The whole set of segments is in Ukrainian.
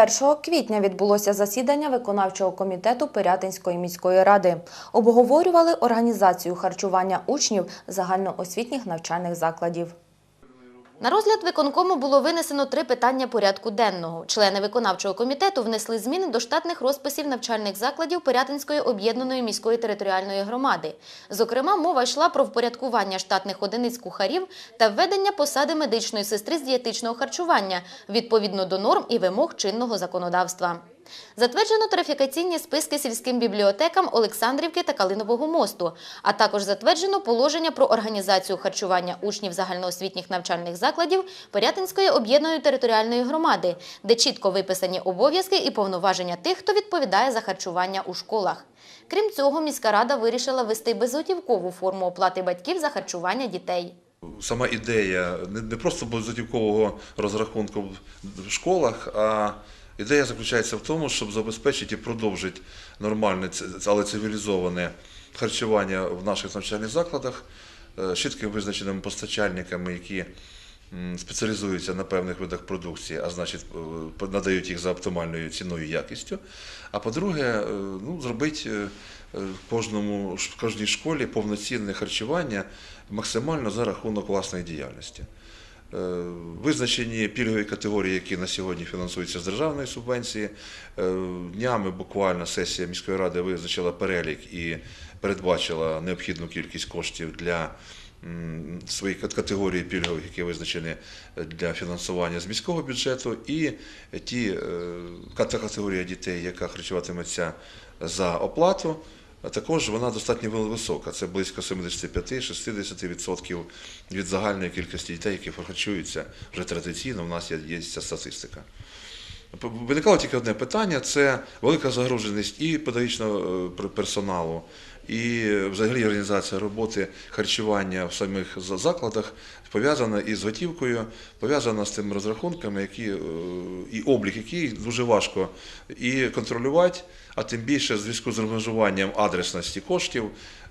1 квітня відбулося засідання виконавчого комітету Пирятинської міської ради. Обговорювали організацію харчування учнів загальноосвітніх навчальних закладів. На розгляд виконкому було винесено три питання порядку денного. Члени виконавчого комітету внесли зміни до штатних розписів навчальних закладів Пирятинської об'єднаної міської територіальної громади. Зокрема, мова йшла про впорядкування штатних одиниць кухарів та введення посади медичної сестри з дієтичного харчування відповідно до норм і вимог чинного законодавства. Затверджено тарифікаційні списки сільським бібліотекам Олександрівки та Калинового мосту, а також затверджено положення про організацію харчування учнів загальноосвітніх навчальних закладів Порятинської об'єднаної територіальної громади, де чітко виписані обов'язки і повноваження тих, хто відповідає за харчування у школах. Крім цього, міська рада вирішила ввести безготівкову форму оплати батьків за харчування дітей. Сама ідея не просто безготівкового розрахунку в школах, а ідея заключається в тому, щоб забезпечити і продовжити нормальне, але цивілізоване харчування в наших навчальних закладах е, з чітко визначеними постачальниками, які спеціалізуються на певних видах продукції, а значить е, надають їх за оптимальною ціною і якістю. А по-друге, е, ну, зробити кожному в кожній школі повноцінне харчування максимально за рахунок власної діяльності. Е, Визначені пільгові категорії, які на сьогодні фінансуються з державної субвенції. Е, Днями буквально сесія міської ради визначила перелік і передбачила необхідну кількість коштів для своїх кат- категорій пільгових, які визначені для фінансування з міського бюджету, і ті е, категорія дітей, яка харчуватиметься за оплату. А також вона достатньо висока. Це близько 75-60% від загальної кількості дітей, які харчуються вже традиційно. У нас є, ця статистика. Виникало тільки одне питання: це велика загруженість і педагогічного е, персоналу, і взагалі організація роботи харчування в самих закладах пов'язана із готівкою, пов'язана з тими розрахунками, які е, і облік, який дуже важко і контролювати, а тим більше в зв'язку з розмежуванням адресності коштів.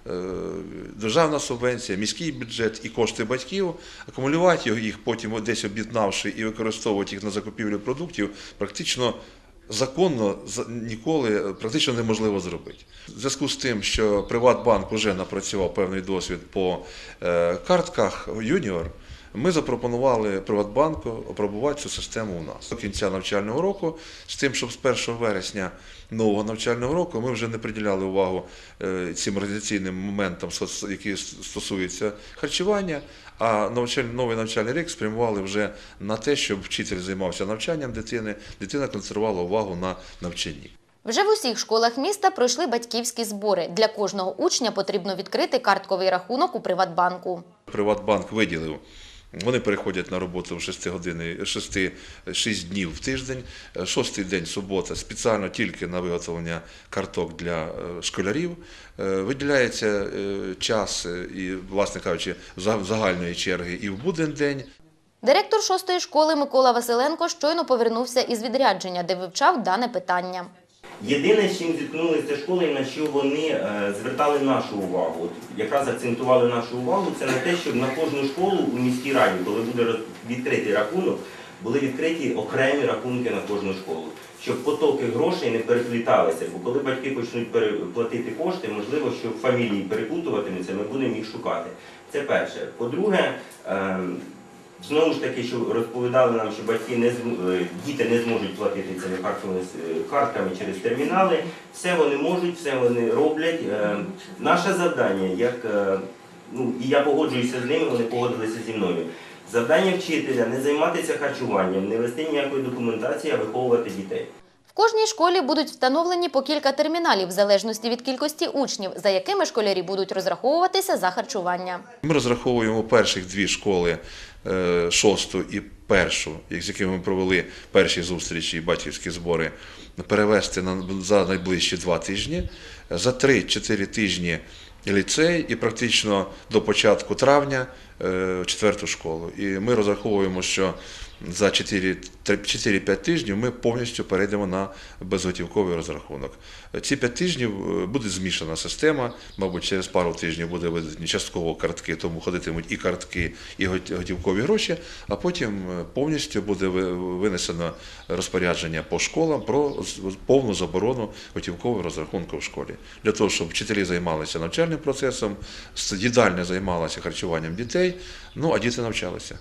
е, Державна субвенція, міський бюджет і кошти батьків, акумулювати їх потім десь об'єднавши і використовувати їх на закупівлю продуктів, практично законно за- ніколи е, практично неможливо зробити. В зв'язку з тим, що Приватбанк вже напрацював певний досвід по е, картках юніор, ми запропонували Приватбанку опробувати цю систему у нас до кінця навчального року, з тим, щоб з 1 вересня нового навчального року ми вже не приділяли увагу е, цим організаційним моментам, які стосуються харчування, а новий навчальний рік спрямували вже на те, щоб вчитель займався навчанням дитини, дитина концентрувала увагу на навчанні. Вже в усіх школах міста пройшли батьківські збори. Для кожного учня потрібно відкрити картковий рахунок у Приватбанку. Приватбанк виділив. Вони переходять на роботу в 6 години, 6, 6 днів в тиждень, шостий день субота спеціально тільки на виготовлення карток для е, школярів. Е, Виділяється е, час е, і, власне кажучи, за- загальної черги і в буден день. Директор шостої школи Микола Василенко щойно повернувся із відрядження, де вивчав дане питання. Єдине, з чим зіткнулися школи, на що вони е, звертали нашу увагу, якраз акцентували нашу увагу, це на те, щоб на кожну школу у міській раді, коли буде відкритий рахунок, були відкриті окремі рахунки на кожну школу, щоб потоки грошей не перепліталися. Бо коли батьки почнуть переплатити кошти, можливо, що фамілії переплутуватимуться, ми будемо їх шукати. Це перше. По-друге, е, Знову ж таки, що розповідали нам, що батьки не зм- е, діти не зможуть платити цими картами, е, картками через термінали. Все вони можуть, все вони роблять. Е, Наше завдання, як ну і я погоджуюся з ними, вони погодилися зі мною. Завдання вчителя не займатися харчуванням, не вести ніякої документації, а виховувати дітей. Кожній школі будуть встановлені по кілька терміналів в залежності від кількості учнів, за якими школярі будуть розраховуватися за харчування. Ми розраховуємо перших дві школи, е, шосту і першу, з якими ми провели перші зустрічі і батьківські збори, перевести за найближчі два тижні. За 3-4 тижні ліцей і практично до початку травня четверту школу. І ми розраховуємо, що за 4 4-5 тижнів ми повністю перейдемо на безготівковий розрахунок. Ці 5 тижнів е, буде змішана система, мабуть, через пару тижнів буде видані частково картки, тому ходитимуть і картки, і готівкові гроші, а потім е, повністю буде винесено розпорядження по школам про повну заборону готівкового розрахунку в школі. Для того, щоб вчителі займалися навчальним процесом, їдальня займалася харчуванням дітей, ну а діти навчалися.